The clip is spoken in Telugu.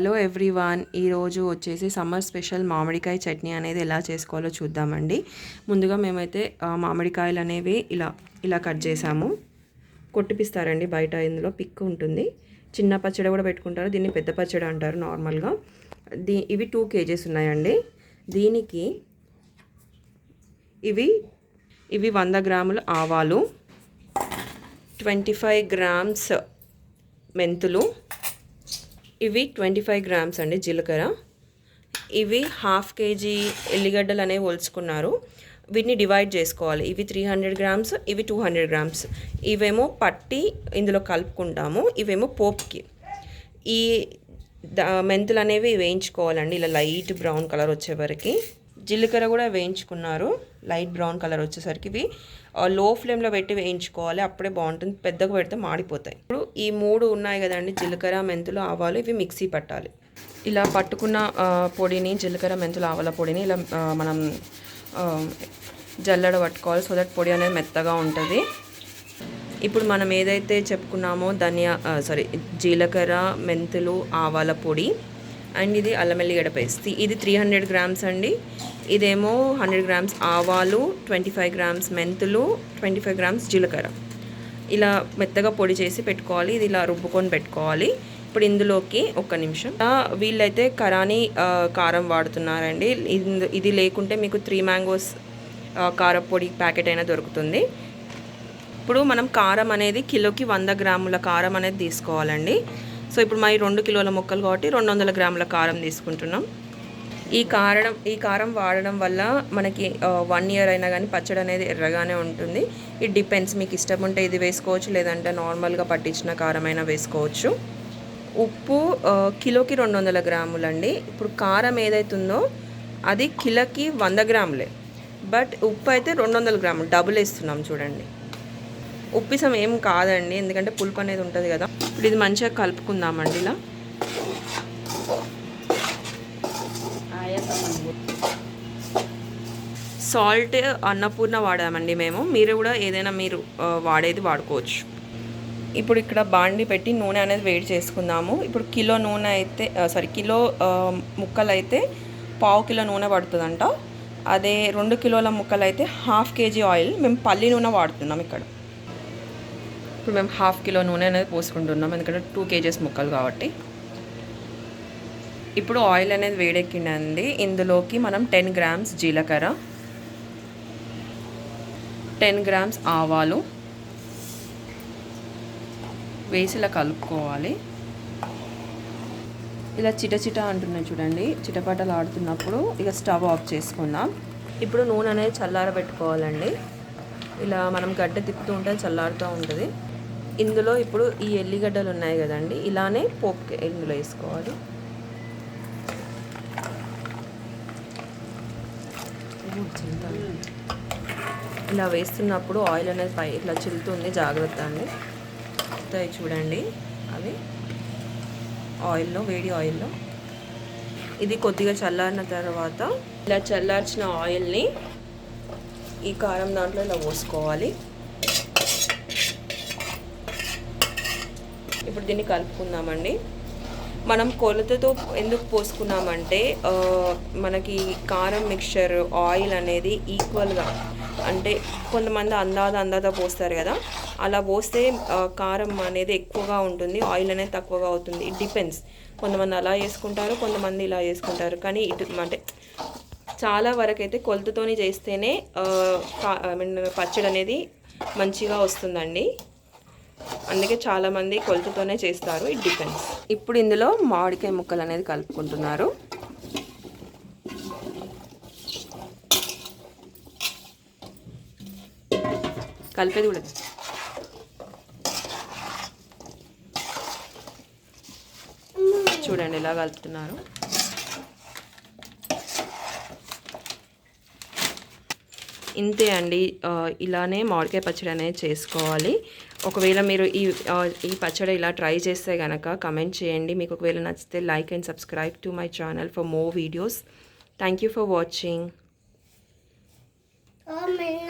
హలో ఎవ్రీవాన్ ఈరోజు వచ్చేసి సమ్మర్ స్పెషల్ మామిడికాయ చట్నీ అనేది ఎలా చేసుకోవాలో చూద్దామండి. ముందుగా మేమైతే మామిడికాయలు అనేవి ఇలా ఇలా కట్ చేసాము. కొట్టిపిస్తారండి బయట ఇందులో పిక్ ఉంటుంది. చిన్న పచ్చడి కూడా పెట్టుకుంటారు దీన్ని పెద్ద పచ్చడి అంటారు నార్మల్గా. దీ ఇవి టూ కేజీస్ ఉన్నాయండి. దీనికి ఇవి ఇవి వంద గ్రాముల ఆవాలు ట్వంటీ ఫైవ్ గ్రామ్స్ మెంతులు ఇవి ట్వంటీ ఫైవ్ గ్రామ్స్ అండి జీలకర్ర. ఇవి హాఫ్ కేజీ ఎల్లిగడ్డలు అనేవి ఒలుచుకున్నారు. వీటిని డివైడ్ చేసుకోవాలి. ఇవి త్రీ హండ్రెడ్ గ్రామ్స్ ఇవి టూ హండ్రెడ్ గ్రామ్స్. ఇవేమో పట్టి ఇందులో కలుపుకుంటాము. ఇవేమో పోప్కి. ఈ మెంతులు అనేవి వేయించుకోవాలండి. ఇలా లైట్ బ్రౌన్ కలర్ వచ్చే వరకు. జీలకర్ర కూడా వేయించుకున్నారు. లైట్ బ్రౌన్ కలర్ వచ్చేసరికి ఇవి లో ఫ్లేమ్లో పెట్టి వేయించుకోవాలి. అప్పుడే బాగుంటుంది. పెద్దగా పెడితే మాడిపోతాయి. ఇప్పుడు ఈ మూడు ఉన్నాయి కదండి. జీలకర్ర మెంతులు ఆవాలు. ఇవి మిక్సీ పట్టాలి. ఇలా పట్టుకున్న పొడిని జీలకర్ర మెంతులు ఆవాల పొడిని ఇలా మనం జల్లడ పట్టుకోవాలి. సో దట్ పొడి అనేది మెత్తగా ఉంటుంది. ఇప్పుడు మనం ఏదైతే చెప్పుకున్నామో ధనియా సారీ జీలకర్ర మెంతులు ఆవాల పొడి. అండ్ ఇది అల్లం ఎల్లిగడ్డ పేస్ట్ ఇది త్రీ హండ్రెడ్ గ్రామ్స్ అండి. ఇదేమో హండ్రెడ్ గ్రామ్స్ ఆవాలు ట్వంటీ ఫైవ్ గ్రామ్స్ మెంతులు ట్వంటీ ఫైవ్ గ్రామ్స్ జీలకర్ర. ఇలా మెత్తగా పొడి చేసి పెట్టుకోవాలి. ఇది ఇలా రుబ్బుకొని పెట్టుకోవాలి. ఇప్పుడు ఇందులోకి ఒక్క నిమిషం. వీళ్ళైతే కరాని కారం వాడుతున్నారండి. ఇది ఇది లేకుంటే మీకు త్రీ మ్యాంగోస్ కారపొడి ప్యాకెట్ అయినా దొరుకుతుంది. ఇప్పుడు మనం కారం అనేది కిలోకి వంద గ్రాముల కారం అనేది తీసుకోవాలండి. సో ఇప్పుడు మరి రెండు కిలోల మొక్కలు కాబట్టి రెండు వందల గ్రాముల కారం తీసుకుంటున్నాం. ఈ కారణం ఈ కారం వాడడం వల్ల మనకి వన్ ఇయర్ అయినా కానీ పచ్చడి అనేది ఎర్రగానే ఉంటుంది. ఇట్ డిపెండ్స్ మీకు ఇష్టం ఉంటే ఇది వేసుకోవచ్చు లేదంటే నార్మల్గా పట్టించిన కారం అయినా వేసుకోవచ్చు. ఉప్పు కిలోకి రెండు వందల గ్రాములండి. ఇప్పుడు కారం ఏదైతుందో అది కిలోకి వంద గ్రాములే. బట్ ఉప్పు అయితే రెండు వందల గ్రాములు. డబుల్ వేస్తున్నాం చూడండి. ఉప్పిసం ఏం కాదండి. ఎందుకంటే పులుపు అనేది ఉంటుంది కదా. ఇప్పుడు ఇది మంచిగా కలుపుకుందామండి ఇలా. సాల్ట్ అన్నపూర్ణ వాడామండి మేము. మీరు కూడా ఏదైనా మీరు వాడేది వాడుకోవచ్చు. ఇప్పుడు ఇక్కడ బాండి పెట్టి నూనె అనేది వేడి చేసుకుందాము. ఇప్పుడు కిలో నూనె అయితే సారీ కిలో ముక్కలు అయితే పావు కిలో నూనె పడుతుందంట. అదే రెండు కిలోల ముక్కలు అయితే హాఫ్ కేజీ ఆయిల్. మేము పల్లి నూనె వాడుతున్నాం ఇక్కడ. ఇప్పుడు మేము హాఫ్ కిలో నూనె అనేది పోసుకుంటున్నాం. ఎందుకంటే టూ కేజెస్ ముక్కలు కాబట్టి. ఇప్పుడు ఆయిల్ అనేది వేడెక్కిందండి. ఇందులోకి మనం టెన్ గ్రామ్స్ జీలకర్ర టెన్ గ్రామ్స్ ఆవాలు వేసిలా కలుపుకోవాలి. ఇలా చిట చిట అంటున్నాయి చూడండి. చిటపటలు ఆడుతున్నప్పుడు ఇక స్టవ్ ఆఫ్ చేసుకుందాం. ఇప్పుడు నూనె అనేది చల్లారబెట్టుకోవాలండి. ఇలా మనం గడ్డ తిప్పుతూ ఉంటే చల్లారుతూ ఉంటుంది. ఇందులో ఇప్పుడు ఈ ఎల్లిగడ్డలు ఉన్నాయి కదండి ఇలానే పోపు ఇందులో వేసుకోవాలి. ఇలా వేస్తున్నప్పుడు ఆయిల్ అనేది పై ఇట్లా చిల్లుతుంది జాగ్రత్త అండి. వస్తాయి చూడండి అవి ఆయిల్లో వేడి ఆయిల్లో ఇది కొద్దిగా చల్లారిన తర్వాత ఇలా చల్లార్చిన ఆయిల్ని ఈ కారం దాంట్లో ఇలా పోసుకోవాలి. దీన్ని కలుపుకుందామండి. మనం కొలతతో ఎందుకు పోసుకున్నామంటే మనకి కారం మిక్చర్ ఆయిల్ అనేది ఈక్వల్గా అంటే కొంతమంది అందాద అందాద పోస్తారు కదా అలా పోస్తే కారం అనేది ఎక్కువగా ఉంటుంది ఆయిల్ అనేది తక్కువగా అవుతుంది. ఇట్ డిపెండ్స్ కొంతమంది అలా చేసుకుంటారు కొంతమంది ఇలా చేసుకుంటారు. కానీ ఇటు అంటే చాలా వరకు అయితే కొలతతోని చేస్తేనే ఐ కా- పచ్చడి అనేది మంచిగా వస్తుందండి. అందుకే చాలామంది కొలతతోనే చేస్తారు. ఇట్ డిపెండ్స్ ఇప్పుడు ఇందులో మామిడికాయ ముక్కలు అనేది కలుపుకుంటున్నారు. కలిపేది కూడా చూడండి ఇలా కలుపుతున్నారు. ఇంతే అండి. ఇలానే మామిడికాయ పచ్చడి అనేది చేసుకోవాలి. ఒకవేళ మీరు ఈ ఈ పచ్చడి ఇలా ట్రై చేస్తే కనుక కమెంట్ చేయండి. మీకు ఒకవేళ నచ్చితే like and subscribe to my channel for more videos. Thank you for watching. Oh,